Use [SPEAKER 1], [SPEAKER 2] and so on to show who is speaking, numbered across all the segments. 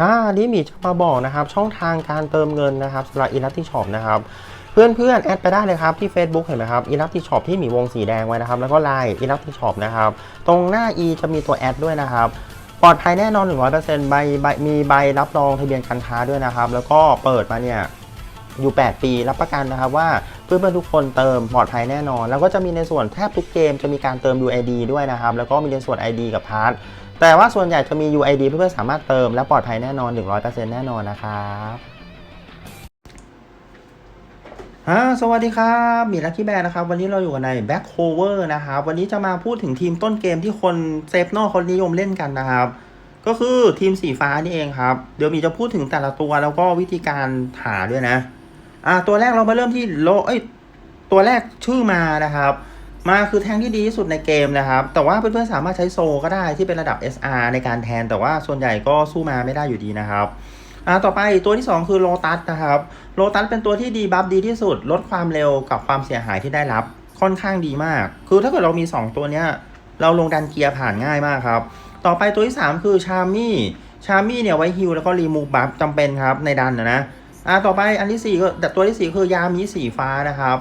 [SPEAKER 1] อ่านี่หมีจะมาบอกนะครับช่องทางการเติมเงินนะครับสำหรับอิลัติช็อปนะครับเพื่อนเพื่อนๆแอดไปได้เลยครับที่ Facebook เห็นไหมครับอิลัติช็อปที่หมีวงสีแดงไว้นะครับแล้วก็ไลน์อิลัติช็อปนะครับตรงหน้า e จะมีตัวแอดด้วยนะครับปลอดภัยแน่นอน 100%ใบใบมีใบรับรองทะเบียนการค้าด้วยนะครับ แล้วก็เปิดมาเนี่ยอยู่ 8 ปีรับประกันนะครับว่าเพื่อนๆทุกคนเติมปลอดภัยแน่นอน แล้วก็จะมีในส่วนแทบทุกเกมจะมีการเติม UID ด้วยนะครับ แล้วก็มีในส่วน ID กับพาร์ท แต่ว่าส่วนใหญ่จะมี UID เพื่อนๆสามารถเติมและปลอดภัยแน่นอน 100%แน่นอนนะครับอ่าสวัสดีครับ มีลักกี้แบร์นะครับ วันนี้เราอยู่ใน Back Cover นะครับ วันนี้จะมาพูดถึงทีมต้นเกมที่คนเซฟโนคนนิยมเล่นกันนะครับ ก็คือทีมสีฟ้านี่เองครับ เดี๋ยวมีจะพูดถึงแต่ละตัวแล้วก็วิธีการหาด้วยนะ อ่า ตัวแรกเรามาเริ่มที่โลเอ้ย ตัวแรกชื่อมานะครับ มาคือแทงที่ดีที่สุดในเกมนะครับ แต่ว่าเพื่อนๆสามารถใช้โซก็ได้ที่เป็นระดับ SR ในการแทน แต่ว่าส่วนใหญ่ก็สู้มาไม่ได้อยู่ดีนะครับอ่าต่อไปตัวที่ 2 คือโลตัสนะครับโลตัสเป็นตัวที่ดีบัฟดีที่สุด ลดความเร็วกับความเสียหายที่ได้รับค่อนข้างดีมาก คือถ้าเกิดเรามี 2 ตัวเนี้ยเราลงดันเกียร์ผ่านง่ายมากครับ ต่อไปตัวที่ 3 คือชามี่ชามี่เนี่ยไว้ฮิลแล้วก็รีมูฟบัฟจำเป็นครับในดันนะนะอ่าต่อไปอันที่4ก็ตัวที่ 4 คือยามีสีฟ้านะครับ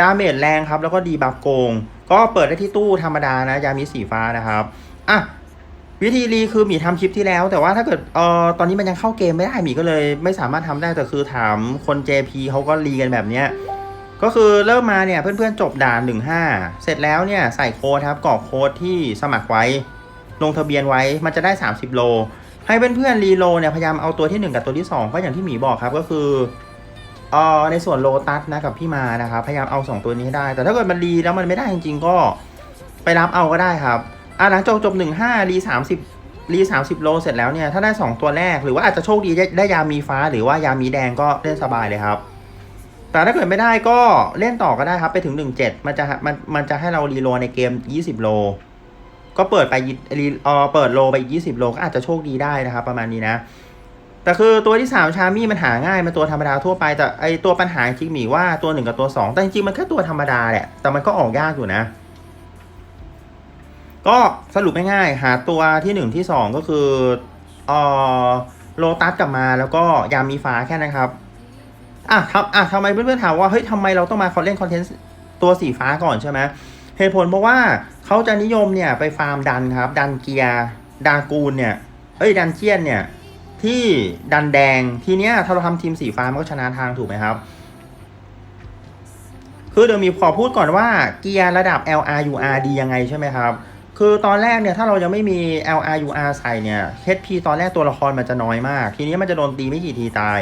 [SPEAKER 1] ดาเมจแรงครับ แล้วก็ดีบัฟโกง ก็เปิดได้ที่ตู้ธรรมดานะ ยามีสีฟ้านะครับ อะ วิธีรีคือหมีทำคลิปที่แล้ว แต่ว่าถ้าเกิดเอ่อตอนนี้มันยังเข้าเกมไม่ได้หมีก็เลย ไม่สามารถทำได้แต่คือถามคน JP เขาก็รีกันแบบเนี้ยก็คือเริ่มมาเนี่ยเพื่อนๆจบด่าน 15 เสร็จแล้วเนี่ยใส่โค้ดครับกรอกโค้ดที่สมัครไว้ ลงทะเบียนไว้มันจะได้ 30 โล ให้เพื่อนๆรีโลเนี่ยพยายามเอาตัวที่ 1 กับตัวที่ 2 ก็อย่างที่หมีบอกครับก็คือ เอ่อในส่วนโลตัสนะกับพี่มานะครับพยายามเอา 2 ตัวนี้ให้ได้ แต่ถ้าเกิดมันรีแล้วมันไม่ได้จริงๆ ก็ไปรับเอาก็ได้ครับอะหลังจบจบหนึ่งห้ารีสามสิบรีสามสิบโลเสร็จแล้วเนี่ยถ้าได้2ตัวแรกหรือว่าอาจจะโชคดีได้ได้ยามีฟ้าหรือว่ายามีแดงก็เล่นสบายเลยครับ แต่ถ้าเกิดไม่ได้ก็เล่นต่อก็ได้ครับไปถึง17มันจะมันมันจะให้เรารีโลในเกม20โล ก็เปิดไปรีเออเปิดโลไปอีก20โลก็อาจจะโชคดีได้นะครับ ประมาณนี้นะ แต่คือตัวที่ 3 ชามี่มันหาง่ายมันตัวธรรมดาทั่วไป แต่ไอตัวปัญหาจริงๆหมีว่าตัว 1 กับตัว 2 แต่จริงมันแค่ตัวธรรมดาแหละ แต่มันก็ออกยากอยู่นะ ก็สรุปง่ายๆหาตัวที่ 1 ที่ 2 ก็คือเออโลตัสกลับมาแล้วก็ยามีฟ้าแค่นั้นครับอะทำอะทำไมเพื่อนๆถามว่าเฮ้ยทำไมเราต้องมาเล่นคอนเทนต์ตัวสีฟ้าก่อนใช่ไหมเหตุผลเพราะว่าเขาจะนิยมเนี่ยไปฟาร์มดันครับ ดันเกียร์ดากูลเนี่ยเอ้ยดันเจียนเนี่ย ที่ดันแดงทีเนี้ยถ้าเราทำทีมสีฟ้ามันก็ชนะทางถูกไหมครับ คือเดี๋ยวมีขอพูดก่อนว่าเกียร์ระดับ LRUR ดียังไงใช่ไหมครับ คือตอนแรกเนี่ยถ้าเรายังไม่มี LRUR ใส่เนี่ย HP ตอนแรกตัวละครมันจะน้อยมาก ทีนี้มันจะโดนตีไม่กี่ทีตาย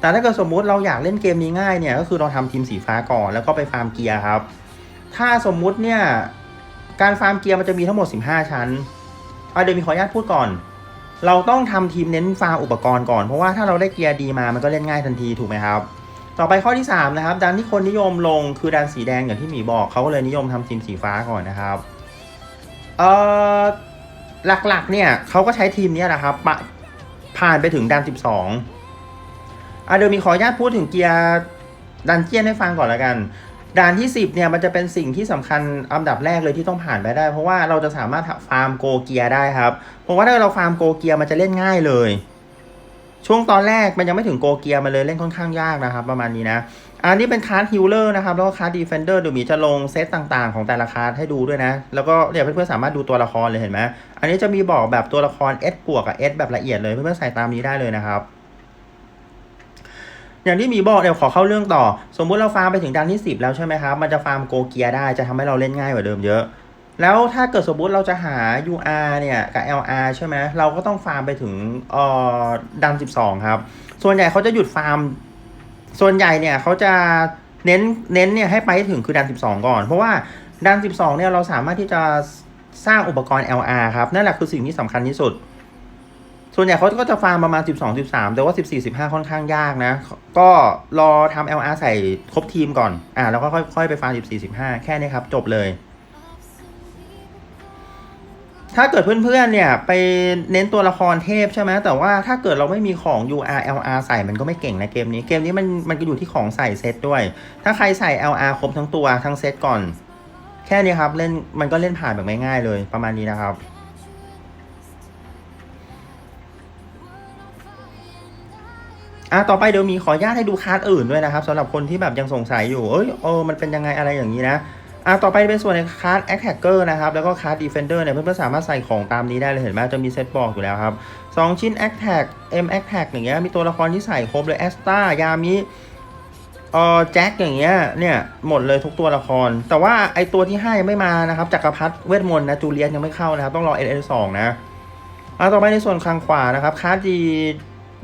[SPEAKER 1] แต่ถ้าเกิดสมมุติเราอยากเล่นเกมนี้ง่ายเนี่ยก็คือเราทำทีมสีฟ้าก่อนแล้วก็ไปฟาร์มเกียร์ครับ ถ้าสมมุติเนี่ยการฟาร์มเกียร์มันจะมีทั้งหมด 15 ชั้นเอาเดี๋ยวมีขออนุญาตพูดก่อน เราต้องทำทีมเน้นฟาร์มอุปกรณ์ก่อน เพราะว่าถ้าเราได้เกียร์ดีมามันก็เล่นง่ายทันทีถูกไหมครับ ต่อไปข้อที่ 3 นะครับดันที่คนนิยมลงคือดันสีแดงอย่างที่หมีบอกเขาก็เลยนิยมทำทีมสีฟ้าก่อนนะครับเอ่อหลักๆเนี่ยเขาก็ใช้ทีมนี้แหละครับผ่านไปถึงดัน 12อะเดี๋ยวมีขออนุญาตพูดถึงเกียร์ดันเจียนให้ฟังก่อนละกัน ด่านที่ 10เนี่ยมันจะเป็นสิ่งที่สำคัญอันดับแรกเลยที่ต้องผ่านไปได้ เพราะว่าเราจะสามารถฟาร์มโกเกียได้ครับ เพราะว่าถ้าเราฟาร์มโกเกียมันจะเล่นง่ายเลย ช่วงตอนแรกมันยังไม่ถึงโกเกียมันเลยเล่นค่อนข้างยากนะครับ ประมาณนี้นะอันนี้เป็นคาร์ดฮิลเลอร์นะครับ แล้วก็คาร์ดดีเฟนเดอร์เดี๋ยวมีจะลงเซตต่างๆ ของแต่ละคาร์ดให้ดูด้วยนะ แล้วก็เดี๋ยวเพื่อนๆสามารถดูตัวละครเลยเห็นไหมอันนี้จะมีบอกแบบตัวละคร S บวกกับ S แบบละเอียดเลยเพื่อนๆใส่ตามนี้ได้เลยนะครับ อย่างที่มีบอกเดี๋ยวขอเข้าเรื่องต่อ สมมุติเราฟาร์มไปถึงดันที่ 10 แล้วใช่ไหมครับ มันจะฟาร์มโกเกียได้จะทำให้เราเล่นง่ายกว่าเดิมเยอะ แล้วถ้าเกิดสมมุติเราจะหา UR เนี่ยกับ LR ใช่ไหมเราก็ต้องฟาร์มไปถึงออดัน 12 ครับ ส่วนใหญ่เขาจะหยุดฟาร์ม ส่วนใหญ่เนี่ยเขาจะเน้นเน้นเนี่ยให้ไปถึงคือดัน 12 ก่อน เพราะว่าดัน 12 เนี่ยเราสามารถที่จะสร้างอุปกรณ์ LR ครับ นั่นแหละคือสิ่งที่สำคัญที่สุด ส่วนใหญ่เขาก็จะฟาร์มประมาณ 12 13 แต่ว่า 14 15 ค่อนข้างยากนะ ก็รอทำ LR ใส่ครบทีมก่อน อ่าแล้วก็ค่อยค่อยไปฟาร์ม 14 15 แค่นี้ครับ จบเลย ถ้าเกิดเพื่อนๆ เนี่ย ไปเน้นตัวละครเทพใช่ไหมแต่ว่าถ้าเกิดเราไม่มีของ UR LR ใส่มันก็ไม่เก่งนะเกมนี้ เกมนี้มันมันก็อยู่ที่ของใส่เซตด้วย ถ้าใครใส่ LR ครบทั้งตัวทั้งเซตก่อน แค่นี้ครับเล่นมันก็เล่นผ่านแบบง่ายๆเลยประมาณนี้นะครับ อะต่อไปเดี๋ยวมีขออนุญาตให้ดูคาร์ดอื่นด้วยนะครับสำหรับคนที่แบบยังสงสัยอยู่ เอ้ยเออมันเป็นยังไงอะไรอย่างนี้นะอะต่อไปเป็นส่วนในคาร์ด Attacker นะครับแล้วก็คาร์ด Defender เนี่ยเพื่อนๆสามารถใส่ของตามนี้ได้เลยเห็นไหมจะมีเซตบอกอยู่แล้วครับ2ชิ้น Attack M Attack อย่างเงี้ยมีตัวละครที่ใส่ครบเลย a s t a ยามิเออแจ็คอย่างเงี้ยเนี่ยหมดเลยทุกตัวละคร แต่ว่าไอตัวที่5ยังไม่มานะครับจักรพรรดิเวทมนต์นะจูเลียสยังไม่เข้านะครับต้องรอ N N 2นะอะต่อไปในส่วนข้างขวานะครับคาร์ด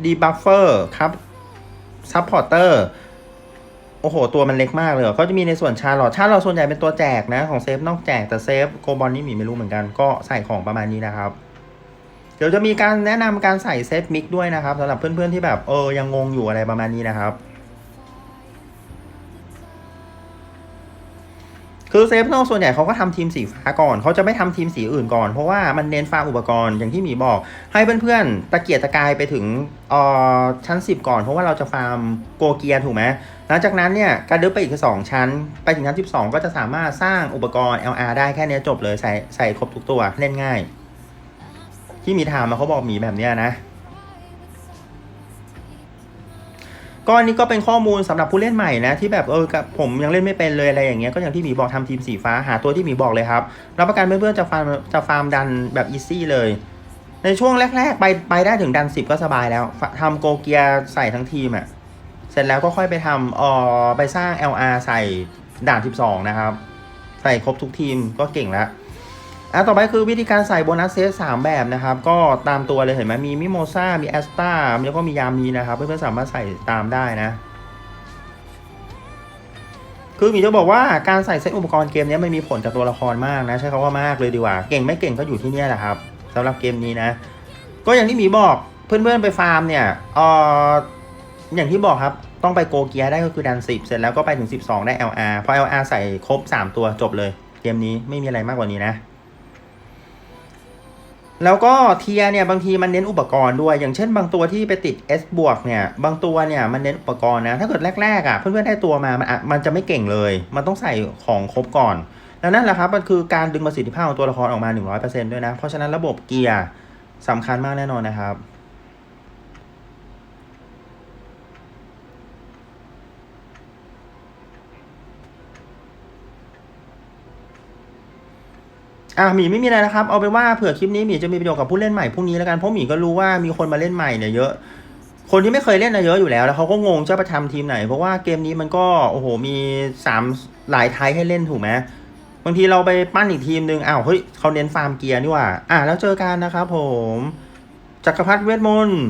[SPEAKER 1] ดีบัฟเฟอร์ครับซัพพอร์เตอร์โอ้โห ตัวมันเล็กมากเลยเขาจะมีในส่วนชาร์ลอตชาร์ลอตส่วนใหญ่เป็นตัวแจกนะ ของเซฟนอกแจกแต่เซฟโกบอลนี่หมีไม่รู้เหมือนกัน ก็ใส่ของประมาณนี้นะครับ เดี๋ยวจะมีการแนะนำการใส่เซฟมิกด้วยนะครับสำหรับเพื่อนๆที่แบบเออยังงงอยู่อะไรประมาณนี้นะครับ คือเซฟโนส่วนใหญ่เขาก็ทำทีมสีฟ้าก่อนเขาจะไม่ทำทีมสีอื่นก่อน เพราะว่ามันเน้นฟาร์มอุปกรณ์อย่างที่หมีบอก ให้เพื่อนๆตะเกียกตะกายไปถึงอ่อชั้น 10 ก่อน เพราะว่าเราจะฟาร์มโกเกียถูกไหมหลังจากนั้นเนี่ยการเดินไปอีกสองชั้น ไปถึงชั้น 12 ก็จะสามารถสร้างอุปกรณ์ LR ได้แค่นี้จบเลยใส่ใส่ครบทุกตัวเล่นง่าย ที่มีถามมาเขาบอกหมีแบบเนี้ยนะ ก็อันนี้ก็เป็นข้อมูลสำหรับผู้เล่นใหม่นะที่แบบเออกับผมยังเล่นไม่เป็นเลยอะไรอย่างเงี้ยก็อย่างที่หมีบอกทำทีมสีฟ้าหาตัวที่หมีบอกเลยครับรับประกันเพื่อนๆจะฟาร์มจะฟาร์มดันแบบอีซี่เลย ในช่วงแรก ๆ ไปไปได้ถึงดันสิบก็สบายแล้วทำโกเกียใส่ทั้งทีมอะ่ะเสร็จแล้วก็ค่อยไปทำออไปสร้าง LR ใส่ด่าน 12 นะครับ ใส่ครบทุกทีมก็เก่งแล้ว อะต่อไปคือวิธีการใส่โบนัสเซตสามแบบนะครับ ก็ตามตัวเลยเห็นไหมมีมิโมซามีแอสตาแล้วก็มียามีนะครับเพื่อนๆสามารถใส่ตามได้นะ คือหมีจะบอกว่าการใส่เซตอุปกรณ์เกมนี้มันมีผลกับตัวละครมากนะ ใช้คำว่ามากเลยดีกว่า เก่งไม่เก่งก็อยู่ที่นี่แหละครับสำหรับเกมนี้นะ ก็อย่างที่หมีบอกเพื่อนๆไปฟาร์มเนี่ยเอออย่างที่บอกครับต้องไปโกเกียได้ก็คือดัน10 เสร็จแล้วก็ไปถึง 12 ได้ LR พอ LR ใส่ครบ 3 ตัวจบเลย เกมนี้ไม่มีอะไรมากกว่านี้นะ แล้วก็เทียเนี่ยบางทีมันเน้นอุปกรณ์ด้วย อย่างเช่นบางตัวที่ไปติด S บวกเนี่ยบางตัวเนี่ยมันเน้นอุปกรณ์นะ ถ้าเกิดแรกๆอะเพื่อนๆได้ตัวมามันอะมันจะไม่เก่งเลย มันต้องใส่ของครบก่อน แล้วนั่นแหละครับมันคือการดึงประสิทธิภาพของตัวละครออกมา 100%ด้วยนะ เพราะฉะนั้นระบบเกียร์สำคัญมากแน่นอนนะครับ อะหมีไม่มีอะไรนะครับ เอาเป็นว่าเผื่อคลิปนี้หมีจะมีประโยชน์กับผู้เล่นใหม่พรุ่งนี้แล้วกัน เพราะหมีก็รู้ว่ามีคนมาเล่นใหม่เนี่ยเยอะ คนที่ไม่เคยเล่นนะเยอะอยู่แล้ว แล้วเขาก็งงจะประทำทีมไหน เพราะว่าเกมนี้มันก็โอ้โหมีสามหลายไทยให้เล่นถูกไหมบางทีเราไปปั้นอีกทีมหนึ่งอ้าวเฮ้ยเขาเน้นฟาร์มเกียร์นี่ว่า อะแล้วเจอกันนะครับผม จักรพรรดิเวทมนต์